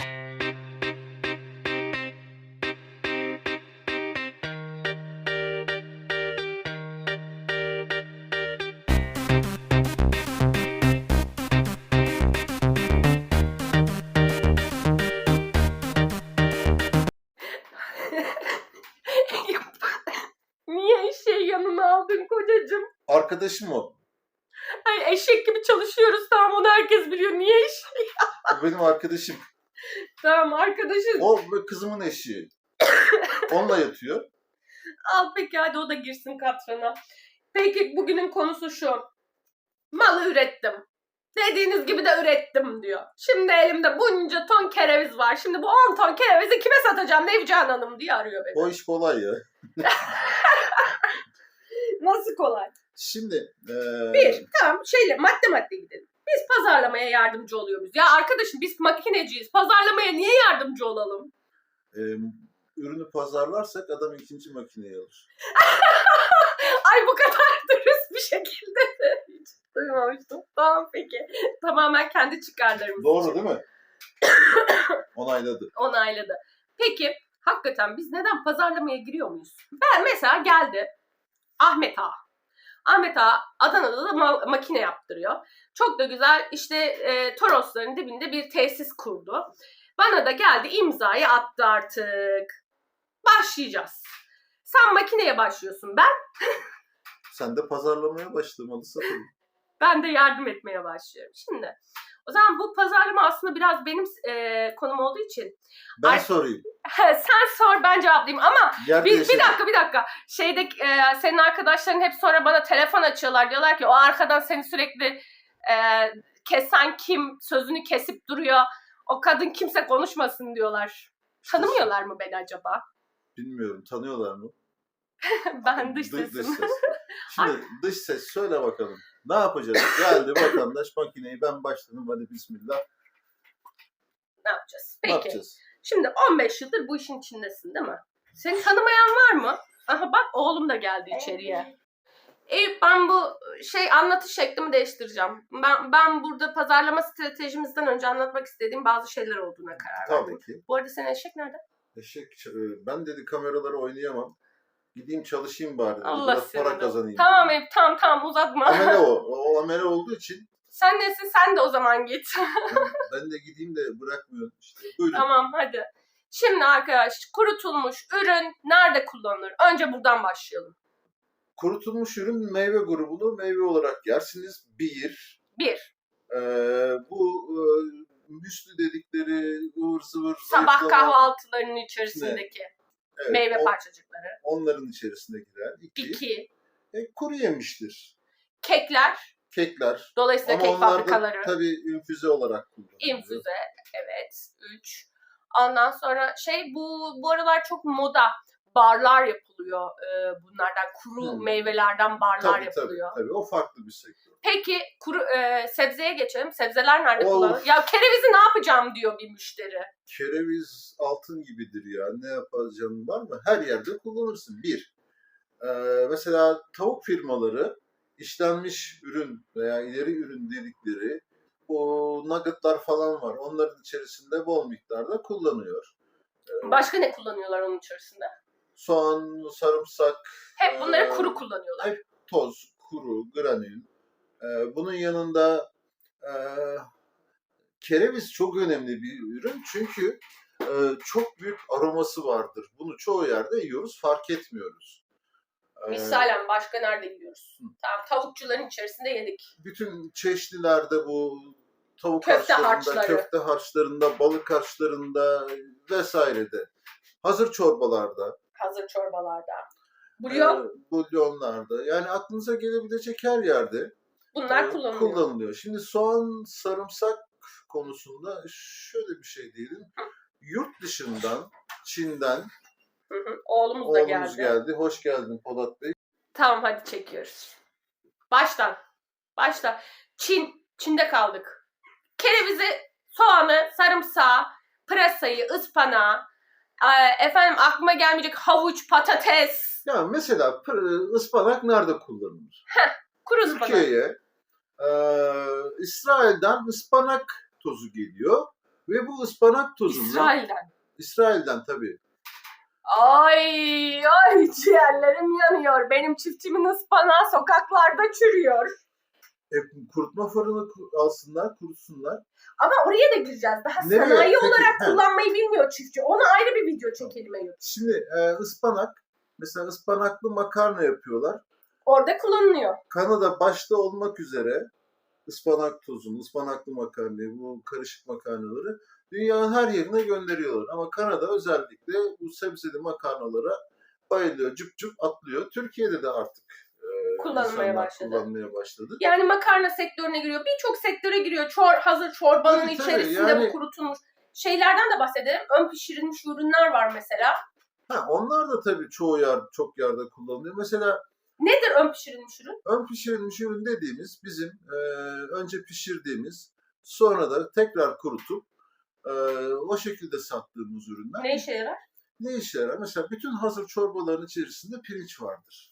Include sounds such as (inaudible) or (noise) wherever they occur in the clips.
(laughs) Niye eşeği yanına aldın kocacığım? Arkadaşım o. Ay eşek gibi çalışıyoruz tamam onu herkes biliyor. Niye eşek? O benim arkadaşım. (laughs) Tamam arkadaşız. O kızımın eşi. (coughs) Onunla yatıyor. Al peki hadi o da girsin katrana. Peki bugünün konusu şu. Malı ürettim. Dediğiniz gibi de ürettim diyor. Şimdi elimde bunca ton kereviz var. Şimdi bu 10 ton kerevizi kime satacağım Nevcan Hanım diye arıyor beni. O iş kolay ya. (laughs) Nasıl kolay? Şimdi eee, Bir, tamam şeyle madde madde gidelim. Biz pazarlamaya yardımcı oluyoruz. Ya arkadaşım biz makineciyiz. Pazarlamaya niye yardımcı olalım? eee, ürünü pazarlarsak adam ikinci makineyi alır. (laughs) Ay bu kadar (laughs) dürüst bir şekilde hiç duymamıştım. Tamam peki. Tamamen kendi çıkarlarımız Doğru için değil mi? (coughs) Onayladı. onayladı. Peki hakikaten biz neden pazarlamaya giriyor muyuz? Ben mesela geldi Ahmet Ağa. Ahmet Ağa Adana'da da ma- makine yaptırıyor. Çok da güzel işte e, Torosların dibinde bir tesis kurdu. Bana da geldi imzayı attı artık. Başlayacağız. Sen makineye başlıyorsun. Ben Sen de pazarlamaya başlamalısın. ben de yardım etmeye başlıyorum. Şimdi o zaman bu pazarlama aslında biraz benim e, konum olduğu için Ben Ay- sorayım. (laughs) sen sor ben cevaplayayım ama bir, bir dakika bir dakika şeyde e, senin arkadaşların hep sonra bana telefon açıyorlar diyorlar ki o arkadan seni sürekli e, kesen kim sözünü kesip duruyor o kadın kimse konuşmasın diyorlar. Tanımıyorlar mı beni acaba? Bilmiyorum. Tanıyorlar mı? (laughs) ben dış Dış- dış sesim. ses. Şimdi dış ses söyle bakalım. Ne yapacağız? Geldi vatandaş makineyi ben başladım hadi bismillah. ne yapacağız? Ne Peki. yapacağız? Şimdi 15 yıldır bu işin içindesin değil mi? Seni tanımayan var mı? Aha bak oğlum da geldi içeriye. Eyüp ben bu şey anlatış şeklimi değiştireceğim. Ben ben burada pazarlama stratejimizden önce anlatmak istediğim bazı şeyler olduğuna karar verdim. Tabii ki. Bu arada senin eşek nerede? Eşek, ç- ben dedi kameraları oynayamam. Gideyim çalışayım bari dedi. Allah Biraz para kazanayım. Tamam dedi. Eyüp tamam tamam uzatma. Amele (laughs) o. O amele olduğu için sen nesin sen de o zaman git. ben de gideyim de bırakmıyorum işte. Buyurun. tamam hadi. Şimdi arkadaş kurutulmuş ürün nerede kullanılır? Önce buradan başlayalım. Kurutulmuş ürün meyve grubunu meyve olarak yersiniz. Bir. Bir, Ee, bu e, müslü dedikleri ıvır zıvır sabah zayıflama- kahvaltılarının içerisindeki Evet, meyve o- parçacıkları. Onların içerisine girer. İki. İki, E, kuru yemiştir. kekler. Kekler. Dolayısıyla Ama kek fabrikaları. tabii infüze olarak kullanılıyor. infüze. Evet. Üç. Ondan sonra şey bu bu aralar çok moda. Barlar yapılıyor. Ee, bunlardan kuru Hmm. meyvelerden barlar Tabii, yapılıyor. tabii tabii. O farklı bir sektör. Peki kuru e, sebzeye geçelim. Sebzeler nerede Of. kullanılır? Ya kerevizi ne yapacağım diyor bir müşteri. Kereviz altın gibidir ya. Ne yapacağım var mı? Her yerde kullanırsın. Bir. Ee, mesela tavuk firmaları işlenmiş ürün veya ileri ürün dedikleri o nuggetlar falan var. Onların içerisinde bol miktarda kullanıyor. Başka ne kullanıyorlar onun içerisinde? Soğan, sarımsak, Hep bunları Ee, kuru kullanıyorlar. toz, kuru, granül. Bunun yanında e, kereviz çok önemli bir ürün çünkü e, çok büyük aroması vardır. Bunu çoğu yerde yiyoruz, fark etmiyoruz. Misalen başka nerede yiyoruz? Tamam tavukçuların içerisinde yedik. bütün çeşnilerde bu tavuk Köfte harçlarında, harçları. köfte harçlarında, balık harçlarında vesairede. Hazır çorbalarda, Hazır çorbalarda. e, Bulyon bulyonlarda. Yani aklınıza gelebilecek her yerde bunlar e, kullanılıyor. kullanılıyor. Şimdi soğan, sarımsak konusunda şöyle bir şey diyelim. Yurt dışından, Çin'den Hı hı. Oğlumuz da oğlumuz geldi. geldi. Hoş geldin Polat Bey. Tamam hadi çekiyoruz. Baştan. Başla. Çin. Çin'de kaldık. Kerevizi, soğanı, sarımsağı, pırasayı, ıspanağı, e, efendim aklıma gelmeyecek havuç, patates, Ya mesela pır- ıspanak nerede kullanılır? kuru ıspanak. Türkiye'ye e, İsrail'den ıspanak tozu geliyor Ve bu ıspanak tozundan, İsrail'den. İsrail'den tabii. Ay ay ciğerlerim yanıyor. Benim çiftçimin ıspanağı sokaklarda çürüyor. E, kurutma fırını alsınlar, kurutsunlar. Ama oraya da gireceğiz. Daha Nereye? sanayi Peki, olarak he. kullanmayı bilmiyor çiftçi. Ona ayrı bir video çekelim Eyüp. Şimdi e, ıspanak, mesela ıspanaklı makarna yapıyorlar. Orada kullanılıyor. Kanada başta olmak üzere ıspanak tozunu, ıspanaklı makarnayı, bu karışık makarnaları dünyanın her yerine gönderiyorlar. Ama Kanada özellikle bu sebzeli makarnalara bayılıyor, cüp cüp atlıyor. Türkiye'de de artık e, Kullanılmaya insanlar başladı. kullanmaya başladı. Yani makarna sektörüne giriyor. Birçok sektöre giriyor. Çor, hazır çorbanın Tabii, tabii. içerisinde Yani- bu kurutulmuş şeylerden de bahsedelim. Ön pişirilmiş ürünler var mesela. Ha, onlar da tabii çoğu yer, çok yerde kullanılıyor. Mesela Nedir ön pişirilmiş ürün? ön pişirilmiş ürün dediğimiz bizim e, önce pişirdiğimiz sonra da tekrar kurutup e, o şekilde sattığımız ürünler. Ne işe yarar? Ne işe yarar? Mesela bütün hazır çorbaların içerisinde pirinç vardır.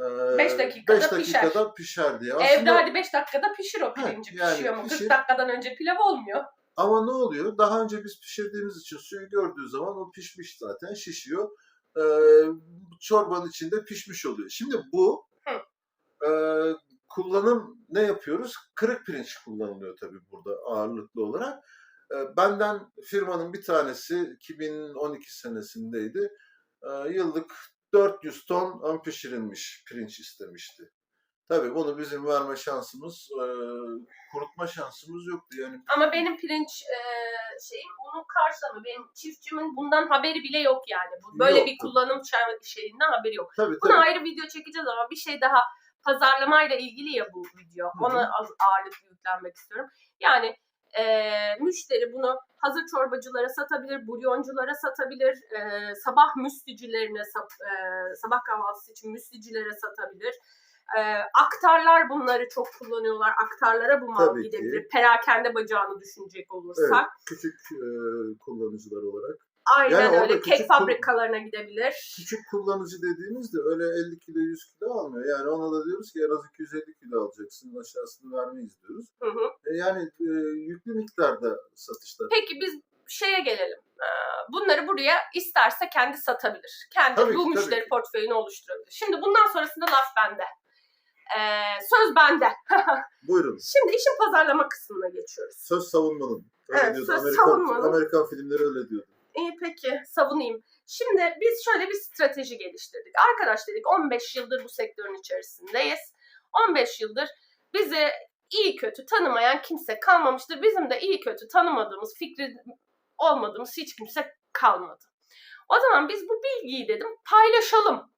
Ee, Beş dakikada beş pişer. dakikada pişer diye. Evde Aslında, hadi 5 dakikada pişir o pirinci. yani Pişiyor mu? 40 pişir. dakikadan önce pilav olmuyor. ama ne oluyor? Daha önce biz pişirdiğimiz için suyu gördüğü zaman o pişmiş zaten şişiyor. Ee, çorbanın içinde pişmiş oluyor. Şimdi bu e, kullanım ne yapıyoruz? Kırık pirinç kullanılıyor tabii burada ağırlıklı olarak. Ee, benden firmanın bir tanesi 2012 senesindeydi. Ee, yıllık 400 ton ön pişirilmiş pirinç istemişti. Tabii bunu bizim verme şansımız, e, kurutma şansımız yoktu. Yani Ama benim pirinç e, şeyim bunu karşılamıyor. Benim çiftçimin bundan haberi bile yok yani. Bu böyle Yok. bir kullanım çay- şeyinden haberi yok. tabii Buna tabii. ayrı video çekeceğiz ama bir şey daha pazarlamayla ilgili ya bu video. Hı hı. Ona az ağırlık yüklenmek istiyorum. Yani e, müşteri bunu hazır çorbacılara satabilir, bulyonculara satabilir, e, sabah müslicilerine, sat- e, sabah kahvaltısı için müslicilere satabilir. E, aktarlar bunları çok kullanıyorlar. Aktarlara bu mal Tabii ki. gidebilir. Perakende bacağını düşünecek olursak. Evet, küçük e, kullanıcılar olarak. Aynen Yani öyle. Kek fabrikalarına gidebilir. Küçük kullanıcı dediğimizde öyle 50 kilo 100 kilo almıyor. Yani ona da diyoruz ki en az 250 kilo alacaksın. Aşağısını vermeyiz diyoruz. Hı hı. E, yani e, yüklü miktarda satışlar. Peki biz şeye gelelim. Ee, Bunları buraya isterse kendi satabilir. Kendi Tabii bu ki, müşteri tabii. portföyünü oluşturabilir. Şimdi bundan sonrasında laf bende. Ee, söz bende. (laughs) Buyurun. Şimdi işin pazarlama kısmına geçiyoruz. Söz savunmanın. Öyle Evet, diyordu. söz Amerikan, savunmanın. Amerikan filmleri öyle diyordu. İyi peki savunayım. Şimdi biz şöyle bir strateji geliştirdik. Arkadaş dedik 15 yıldır bu sektörün içerisindeyiz. 15 yıldır bizi iyi kötü tanımayan kimse kalmamıştır. Bizim de iyi kötü tanımadığımız, fikri olmadığımız hiç kimse kalmadı. O zaman biz bu bilgiyi dedim paylaşalım.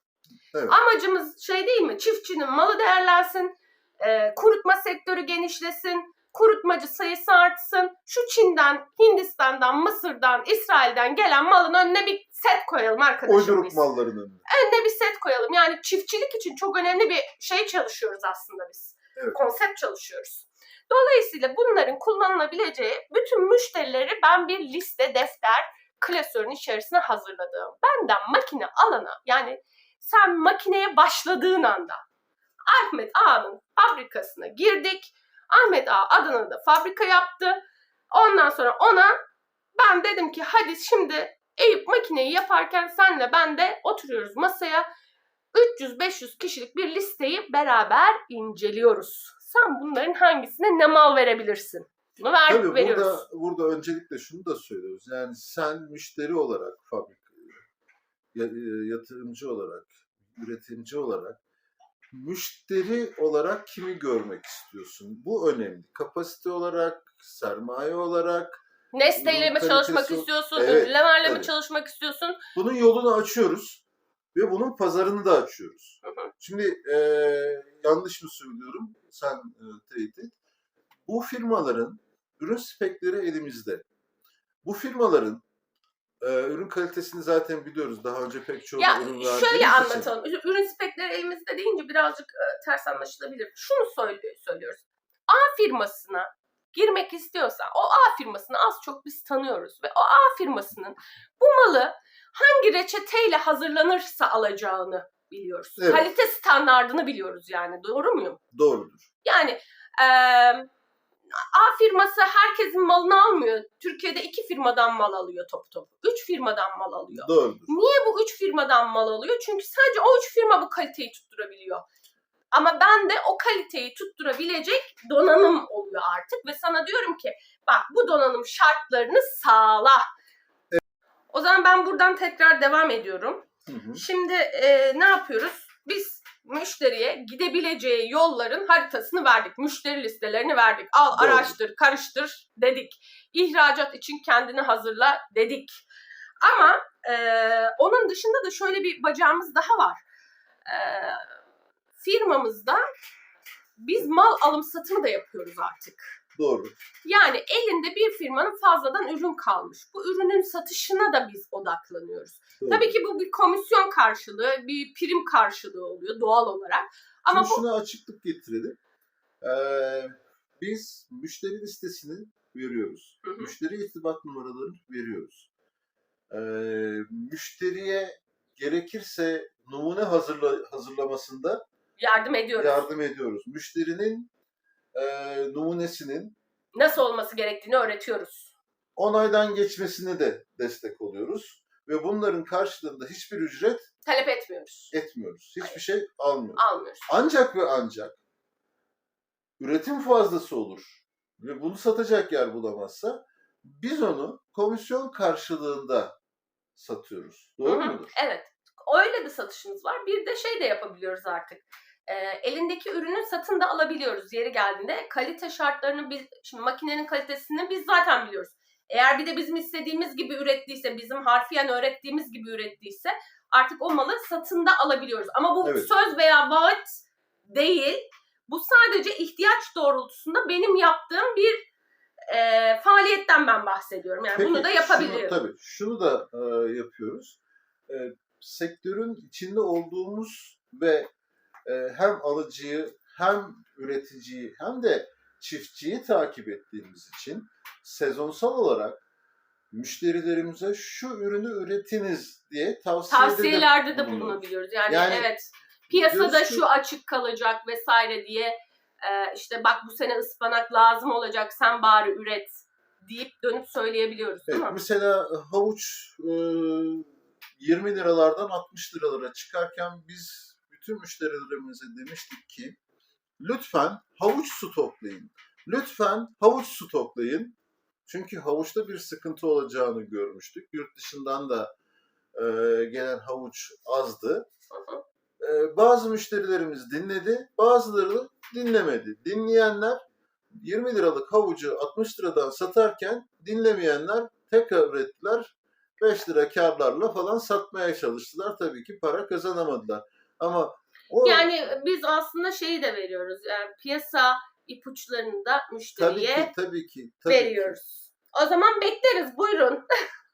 Evet. Amacımız şey değil mi? Çiftçinin malı değerlensin, e, kurutma sektörü genişlesin, kurutmacı sayısı artsın. Şu Çin'den, Hindistan'dan, Mısır'dan, İsrail'den gelen malın önüne bir set koyalım arkadaşım Uyduruk malların önüne. Önüne bir set koyalım. Yani çiftçilik için çok önemli bir şey çalışıyoruz aslında biz. Evet. Konsept çalışıyoruz. Dolayısıyla bunların kullanılabileceği bütün müşterileri ben bir liste, defter, klasörün içerisine hazırladım. Benden makine alana yani sen makineye başladığın anda Ahmet Ağa'nın fabrikasına girdik. Ahmet Ağa Adana'da fabrika yaptı. Ondan sonra ona ben dedim ki hadi şimdi Eyüp makineyi yaparken senle ben de oturuyoruz masaya. 300-500 kişilik bir listeyi beraber inceliyoruz. Sen bunların hangisine ne mal verebilirsin? Bunu ver, Tabii veriyoruz. burada, burada öncelikle şunu da söylüyoruz. Yani sen müşteri olarak fabrika, yatırımcı olarak, üretimci olarak, müşteri olarak kimi görmek istiyorsun? Bu önemli. Kapasite olarak, sermaye olarak. Nesneyle mi çalışmak istiyorsun? Evet, ünlülerle mi tabii. çalışmak istiyorsun? Bunun yolunu açıyoruz ve bunun pazarını da açıyoruz. Hı hı. Şimdi e, yanlış mı söylüyorum? Sen e, teyit et. Bu firmaların ürün spekleri elimizde. Bu firmaların e, ürün kalitesini zaten biliyoruz. Daha önce pek çok Ya ürün şöyle için. anlatalım. Ür- Ürün spekleri elimizde deyince birazcık e, ters anlaşılabilir. Şunu söylüyor, söylüyoruz. A firmasına girmek istiyorsan o A firmasını az çok biz tanıyoruz ve o A firmasının bu malı hangi reçeteyle hazırlanırsa alacağını biliyoruz. Evet. Kalite standardını biliyoruz yani. Doğru muyum? Doğrudur. Yani eee, A firması herkesin malını almıyor. Türkiye'de iki firmadan mal alıyor topu topu. Üç firmadan mal alıyor. Doğrudur. Niye bu üç firmadan mal alıyor? Çünkü sadece o üç firma bu kaliteyi tutturabiliyor. Ama ben de o kaliteyi tutturabilecek donanım oluyor artık ve sana diyorum ki bak bu donanım şartlarını sağla. O zaman ben buradan tekrar devam ediyorum. Hı hı. Şimdi e, ne yapıyoruz? Biz müşteriye gidebileceği yolların haritasını verdik. Müşteri listelerini verdik. Al Doğru. araştır, karıştır dedik. İhracat için kendini hazırla dedik. Ama e, onun dışında da şöyle bir bacağımız daha var. E, firmamızda biz mal alım satımı da yapıyoruz artık. Doğru. Yani elinde bir firmanın fazladan ürün kalmış. Bu ürünün satışına da biz odaklanıyoruz. Doğru. Tabii ki bu bir komisyon karşılığı, bir prim karşılığı oluyor doğal olarak. Ama Şimdi bu şuna açıklık getirelim. Ee, biz müşteri listesini veriyoruz. Hı hı. Müşteri irtibat numaralarını veriyoruz. Ee, müşteriye gerekirse numune hazırla, hazırlamasında yardım ediyoruz. yardım ediyoruz. Müşterinin e, numunesinin Nasıl olması gerektiğini öğretiyoruz. onaydan geçmesine de destek oluyoruz. Ve bunların karşılığında hiçbir ücret Talep etmiyoruz. etmiyoruz. Hiçbir şey almıyoruz. Almıyoruz. Ancak ve ancak üretim fazlası olur ve bunu satacak yer bulamazsa biz onu komisyon karşılığında satıyoruz. Doğru Hı hı, mudur? Evet. Öyle bir satışımız var. Bir de şey de yapabiliyoruz artık. Ee, elindeki ürünü satın da alabiliyoruz yeri geldiğinde. Kalite şartlarını biz, şimdi makinenin kalitesini biz zaten biliyoruz. Eğer bir de bizim istediğimiz gibi ürettiyse, bizim harfiyen öğrettiğimiz gibi ürettiyse artık o malı satın da alabiliyoruz. Ama bu Evet. söz veya vaat değil. Bu sadece ihtiyaç doğrultusunda benim yaptığım bir e, faaliyetten ben bahsediyorum. Yani bunu da Şunu, yapabiliyorum. tabii şunu da e, yapıyoruz. E, sektörün içinde olduğumuz ve e, hem alıcıyı hem üreticiyi hem de çiftçiyi takip ettiğimiz için sezonsal olarak müşterilerimize şu ürünü üretiniz diye tavsiyede tavsiyelerde de bulunabiliyoruz. Yani, Yani evet piyasada ki- şu açık kalacak vesaire diye e, işte bak bu sene ıspanak lazım olacak sen bari üret deyip dönüp söyleyebiliyoruz değil Evet, mi? mesela havuç e, 20 liralardan 60 liralara çıkarken biz bütün müşterilerimize demiştik ki lütfen havuç stoklayın. Lütfen havuç stoklayın. Çünkü havuçta bir sıkıntı olacağını görmüştük. Yurt dışından da e, gelen havuç azdı. E, bazı müşterilerimiz dinledi, bazıları dinlemedi. Dinleyenler 20 liralık havucu 60 liradan satarken dinlemeyenler tekrar ürettiler. 5 lira karlarla falan satmaya çalıştılar. Tabii ki para kazanamadılar. Ama o Yani biz aslında şeyi de veriyoruz. Yani piyasa ipuçlarını da tabii müşteriye ki tabii ki tabii ki. veriyoruz. O zaman bekleriz buyurun. (laughs)